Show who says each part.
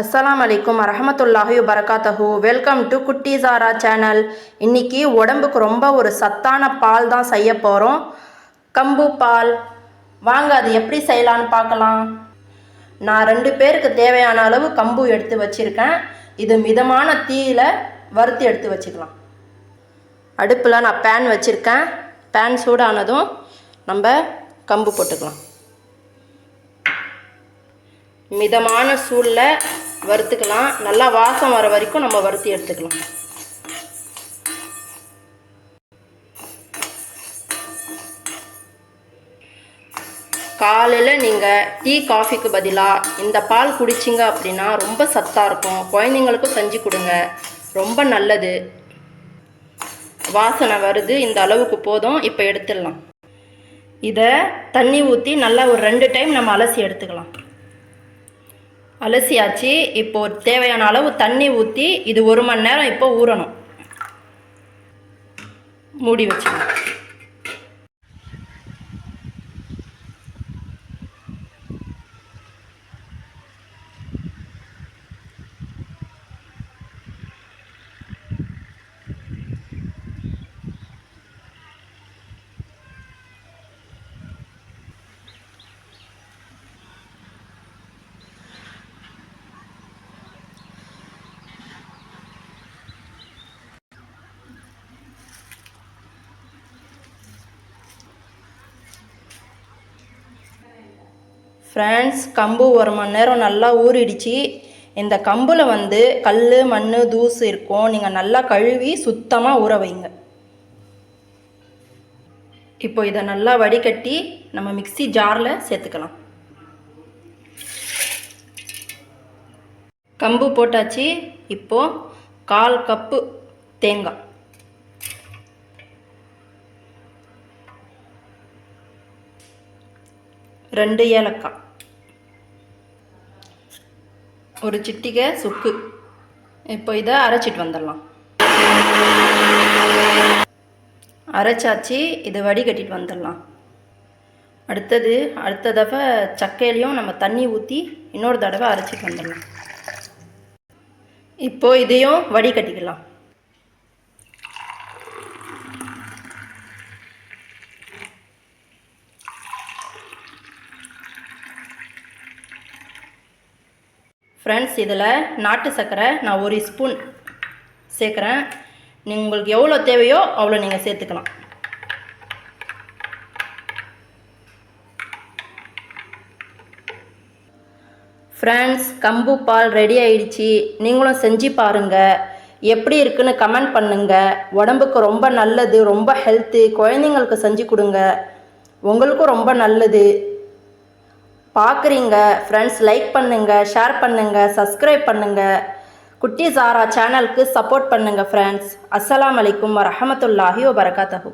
Speaker 1: அஸ்லாம் அலைக்கும் அரஹமத்துல்லாஹி வரகாத்தஹு welcome to குட்டி ஜாரா சேனல் இன்னைக்கு உடம்புக்கு ரொம்ப ஒரு சத்தான பால் தான் செய்ய போகிறோம் கம்பு பால். வாங்க அது எப்படி செய்யலான்னு பார்க்கலாம். நான் ரெண்டு பேருக்கு தேவையான அளவு கம்பு எடுத்து வச்சுருக்கேன். இது மிதமான தீயில் வறுத்து எடுத்து வச்சுக்கலாம். அடுப்பில் நான் பேன் வச்சுருக்கேன். பேன் சூடானதும் நம்ம கம்பு போட்டுக்கலாம். மிதமான சூடில் வறுத்துக்கலாம். நல்லா வாசம் வர வரைக்கும் நம்ம வறுத்தி எடுத்துக்கலாம். காலையில் நீங்கள் டீ காஃபிக்கு பதிலாக இந்த பால் குடிச்சிங்க அப்படின்னா ரொம்ப சத்தாக இருக்கும். குழந்தைங்களுக்கும் செஞ்சு கொடுங்க. ரொம்ப நல்லது. வாசனை வருது. இந்த அளவுக்கு போதும். இப்போ எடுத்துடலாம். இதை தண்ணி ஊற்றி நல்லா ஒரு ரெண்டு டைம் நம்ம அலசி எடுத்துக்கலாம். அலசியாச்சு. இப்போ தேவையான அளவு தண்ணி ஊற்றி இது ஒரு மணி நேரம் இப்போ ஊறணும். மூடி வச்சுக்கலாம் ஃப்ரெண்ட்ஸ் கம்பு ஒரு மணி நேரம் நல்லா ஊறிடுச்சு. இந்த கம்பில் வந்து கல் மண் தூசு இருக்கும். நீங்கள் நல்லா கழுவி சுத்தமாக ஊற வைங்க. இப்போ இதை நல்லா வடிகட்டி நம்ம மிக்ஸி ஜாரில் சேர்த்துக்கலாம். கம்பு போட்டாச்சு. இப்போ கால் கப்பு தேங்காய். ரெண்டு ஏலக்காய். ஒரு சிட்டிகை சுக்கு. இப்போ இதை அரைச்சிட்டு வந்துடலாம். அரைச்சாச்சு இதை வடிகட்டிட்டு வந்துடலாம். அடுத்தது அடுத்த தடவை சக்கையிலையும் நம்ம தண்ணி ஊற்றி இன்னொரு தடவை அரைச்சிட்டு வந்துடலாம். இப்போ இதையும் வடிகட்டிக்கலாம். ஃப்ரெண்ட்ஸ் இதில் நாட்டு சர்க்கரை நான் ஒரு ஸ்பூன் சேர்க்குறேன். நீங்கள் உங்களுக்கு எவ்வளோ தேவையோ அவ்வளோ நீங்கள் சேர்த்துக்கலாம். ஃப்ரெண்ட்ஸ் கம்பு பால் ரெடி ஆயிடுச்சு. நீங்களும் செஞ்சு பாருங்கள் எப்படி இருக்குன்னு கமெண்ட் பண்ணுங்கள் உடம்புக்கு ரொம்ப நல்லது ரொம்ப ஹெல்த்து குழந்தைங்களுக்கு செஞ்சு கொடுங்க. உங்களுக்கும் ரொம்ப நல்லது. பார்க்குறீங்க ஃப்ரெண்ட்ஸ் லைக் பண்ணுங்கள் ஷேர் பண்ணுங்கள் சப்ஸ்கிரைப் பண்ணுங்கள் குட்டி ஜாரா சேனலுக்கு சப்போர்ட் பண்ணுங்கள் ஃப்ரெண்ட்ஸ் அஸ்லாம் வலைக்கம் வரமத்துல்லாஹி வபரகாத்தஹூ.